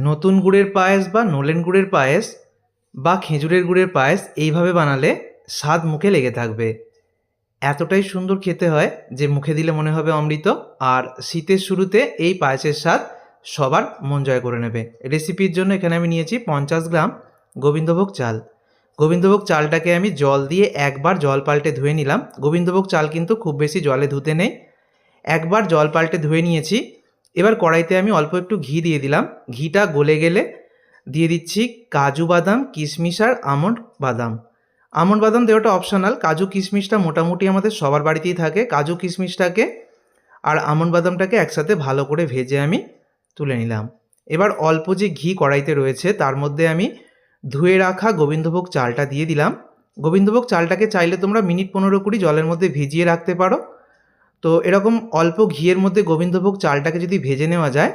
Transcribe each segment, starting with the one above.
নতুন গুড়ের পায়েস বা নলেন গুড়ের পায়েস বা খেজুরের গুড়ের পায়েস এইভাবে বানালে স্বাদ মুখে লেগে থাকবে। এতটাই সুন্দর খেতে হয় যে মুখে দিলে মনে হবে অমৃত, আর শীতের শুরুতে এই পায়েসের স্বাদ সবার মন জয় করে নেবে। রেসিপির জন্য এখানে আমি নিয়েছি পঞ্চাশ গ্রাম গোবিন্দভোগ চাল। গোবিন্দভোগ চালটাকে আমি জল দিয়ে একবার জল পাল্টে ধুয়ে নিলাম। গোবিন্দভোগ চাল কিন্তু খুব বেশি জলে ধুতে নেই। একবার জল পাল্টে ধুয়ে নিয়েছি। এবার কড়াইতে আমি অল্প একটু ঘি দিয়ে দিলাম। ঘিটা গলে গেলে দিয়ে দিচ্ছি কাজু বাদাম, কিশমিশ আর আমন্ড বাদাম। আমন্ড বাদাম দেওয়াটা অপশনাল কাজু কিশমিশটা মোটামুটি আমাদের সবার বাড়িতেই থাকে। কাজু কিশমিশটাকে আর আমন্ড বাদামটাকে একসাথে ভালো করে ভেজে আমি তুলে নিলাম। এবার অল্প যে ঘি কড়াইতে রয়েছে, তার মধ্যে আমি ধুয়ে রাখা গোবিন্দভোগ চালটা দিয়ে দিলাম। গোবিন্দভোগ চালটাকে চাইলে তোমরা মিনিট পনেরো কুড়ি জলের মধ্যে ভিজিয়ে রাখতে পারো। তো এরকম অল্প ঘিয়ের মধ্যে গোবিন্দভোগ চালটাকে যদি ভেজে নেওয়া যায়,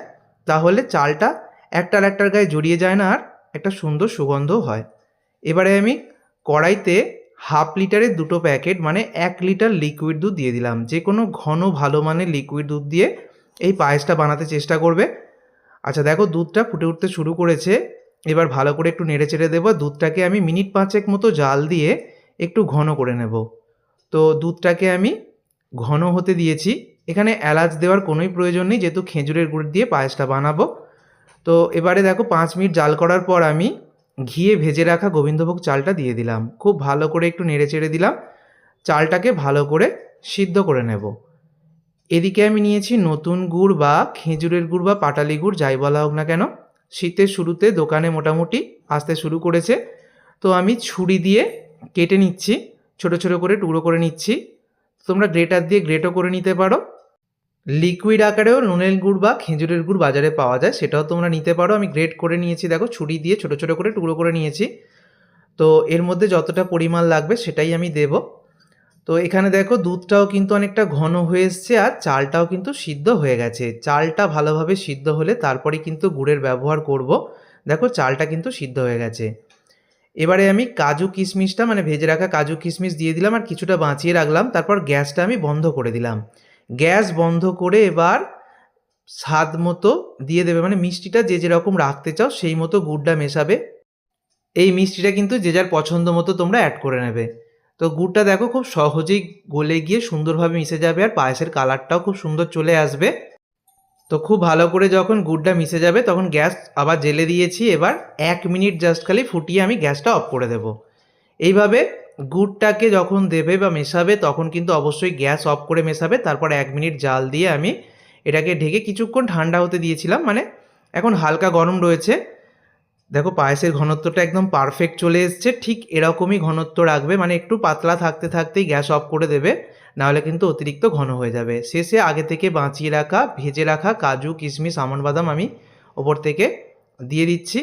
তাহলে চালটা একটার একটার গায়ে জড়িয়ে যায় না আর একটা সুন্দর সুগন্ধ হয়। এবারে আমি কড়াইতে হাফ লিটারের দুটো প্যাকেট মানে এক লিটার লিকুইড দুধ দিয়ে দিলাম। যে কোনো ঘন ভালো মানের লিকুইড দুধ দিয়ে এই পায়েসটা বানাতে চেষ্টা করবে। আচ্ছা দেখো দুধটা ফুটে উঠতে শুরু করেছে। এবার ভালো করে একটু নেড়ে চেড়ে দেবো। দুধটাকে আমি মিনিট পাঁচেক মতো জাল দিয়ে একটু ঘন করে নেব। তো দুধটাকে আমি ঘন হতে দিয়েছি। এখানে এলাচ দেওয়ার কোনোই প্রয়োজন নেই, যেহেতু খেজুরের গুড় দিয়ে পায়েসটা বানাবো। তো এবারে দেখো পাঁচ মিনিট জাল করার পর আমি ঘিয়ে ভেজে রাখা গোবিন্দভোগ চালটা দিয়ে দিলাম। খুব ভালো করে একটু নেড়ে চেড়ে দিলাম। চালটাকে ভালো করে সিদ্ধ করে নেব। এদিকে আমি নিয়েছি নতুন গুড় বা খেজুরের গুড় বা পাটালি গুড়, যাই বলা হোক না কেন। শীতের শুরুতে দোকানে মোটামুটি আসতে শুরু করেছে। তো আমি ছুরি দিয়ে কেটে নিচ্ছি, ছোট ছোট করে টুকরো করে নিচ্ছি। তোমরা গ্রেটার দিয়ে গ্রেটও করে নিতে পারো। লিকুইড আকারেও নুনের গুড় বা খেজুরের গুড় বাজারে পাওয়া যায়, সেটাও তোমরা নিতে পারো। আমি গ্রেট করে নিয়েছি, দেখো, ছুরি দিয়ে ছোটো ছোটো করে টুকরো করে নিয়েছি। তো এর মধ্যে যতটা পরিমাণ লাগবে সেটাই আমি দেব। তো এখানে দেখো, দুধটাও কিন্তু অনেকটা ঘন হয়ে এসছে আর চালটাও কিন্তু সিদ্ধ হয়ে গেছে। চালটা ভালোভাবে সিদ্ধ হলে তারপরে কিন্তু গুড়ের ব্যবহার করব। দেখো, চালটা কিন্তু সিদ্ধ হয়ে গেছে। এবারে আমি কাজু কিশমিশটা মানে ভেজে রাখা কাজু কিশমিশ দিয়ে দিলাম আর কিছুটা বাঁচিয়ে রাখলাম। তারপর গ্যাসটা আমি বন্ধ করে দিলাম। গ্যাস বন্ধ করে এবার স্বাদ মতো দিয়ে দেবে। মানে মিষ্টিটা যে যেরকম রাখতে চাও সেই মতো গুড়টা মেশাবে। এই মিষ্টিটা কিন্তু যে যার পছন্দ মতো তোমরা অ্যাড করে নেবে। তো গুড়টা দেখো খুব সহজেই গলে গিয়ে সুন্দরভাবে মিশে যাবে আর পায়েসের কালারটাও খুব সুন্দর চলে আসবে। তো খুব ভালো করে যখন গুড়টা মিশে যাবে, তখন গ্যাস আবার জেলে দিয়েছি। এবার এক মিনিট জাস্ট খালি ফুটিয়ে আমি গ্যাসটা অফ করে দেব। এইভাবে গুড়টাকে যখন দেবে বা মেশাবে, তখন কিন্তু অবশ্যই গ্যাস অফ করে মেশাবে। তারপর এক মিনিট জাল দিয়ে আমি এটাকে ঢেকে কিছুক্ষণ ঠান্ডা হতে দিয়েছিলাম। মানে এখন হালকা গরম রয়েছে। দেখো পায়েসের ঘনত্বটা একদম পারফেক্ট চলে এসছে। ঠিক এরকমই ঘনত্ব রাখবে। মানে একটু পাতলা থাকতে থাকতেই গ্যাস অফ করে দেবে। নাহলে কিন্তু অতিরিক্ত ঘন হয়ে যাবে। শেষে আগে থেকে বাঁচিয়ে রাখা, ভেজে রাখা কাজু, কিশমিশ আমন্ড বাদাম আমি ওপর থেকে দিয়ে দিচ্ছি।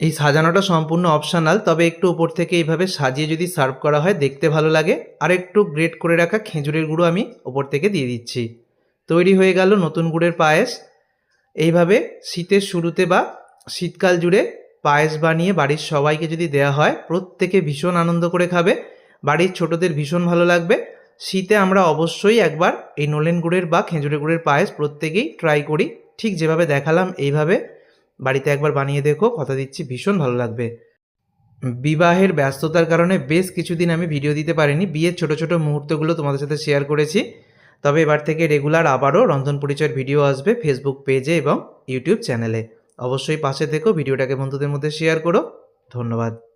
এই সাজানোটা সম্পূর্ণ অপশনাল তবে একটু উপর থেকে এইভাবে সাজিয়ে যদি সার্ভ করা হয় দেখতে ভালো লাগে। আর একটু গ্রেট করে রাখা খেজুরের গুঁড়ো আমি ওপর থেকে দিয়ে দিচ্ছি। তৈরি হয়ে গেল নতুন গুড়ের পায়েস। এইভাবে শীতের শুরুতে বা শীতকাল জুড়ে পায়েস বানিয়ে বাড়ির সবাইকে যদি দেওয়া হয়, প্রত্যেকে ভীষণ আনন্দ করে খাবে। বাড়ির ছোটদের ভীষণ ভালো লাগবে। শীতে আমরা অবশ্যই একবার এই নলেন গুড়ের বা খেজুরের গুড়ের পায়েস প্রত্যেকেই ট্রাই করি। ঠিক যেভাবে দেখালাম এইভাবে বাড়িতে একবার বানিয়ে দেখো, কথা দিচ্ছি, ভীষণ ভালো লাগবে। বিবাহের ব্যস্ততার কারণে বেশ কিছুদিন আমি ভিডিও দিতে পারিনি, বিয়ের ছোট ছোট মুহূর্তগুলো তোমাদের সাথে শেয়ার করেছি। তবে এবার থেকে রেগুলার আবারও রন্ধন পরিচয়ের ভিডিও আসবে ফেসবুক পেজে এবং ইউটিউব চ্যানেলে অবশ্যই পাশে থেকেও ভিডিওটাকে বন্ধুদের মধ্যে শেয়ার করো। ধন্যবাদ।